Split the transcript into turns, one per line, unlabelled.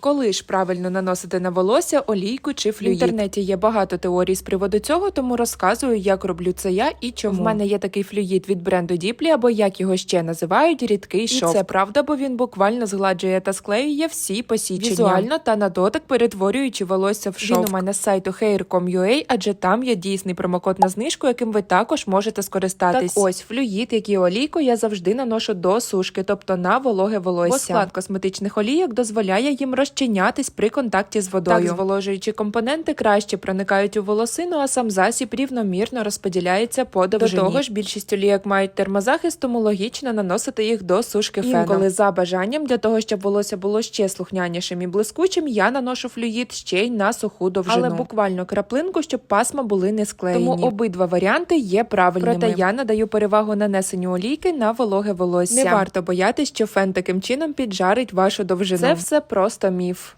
Коли ж правильно наносити на волосся олійку чи флюїд? В інтернеті є багато теорій з приводу цього, тому розказую, як роблю це я і чому. В мене є такий флюїд від бренду Діплі, або як його ще називають, рідкий шовк. І це правда, бо він буквально згладжує та склеює всі посічення. Візуально та на дотик, перетворюючи волосся в шовк. Він у мене з сайту hair.com.ua, адже там є дійсний промокод на знижку, яким ви також можете скористатись. Так ось флюїд, як і олійку, я завжди наношу до сушки, тобто на вологе волосся. Бо склад косметичних олійок дозволяє їм розчинятись при контакті з водою. Так, зволожуючі компоненти краще проникають у волосину, а сам засіб рівномірно розподіляється по довжині. До того ж, більшість олійок мають термозахист, тому логічно наносити їх до сушки феном. Інколи за бажанням, для того, щоб волосся було ще слухнянішим і блискучим, я наношу флюїд ще й на суху довжину. Але буквально краплинку, щоб пасма були не склеєні. Тому обидва варіанти є правильними. Проте я надаю перевагу нанесенню олійки на вологе волосся. Не варто боятись, що фен таким чином піджарить вашу довжину. Це все просто міф.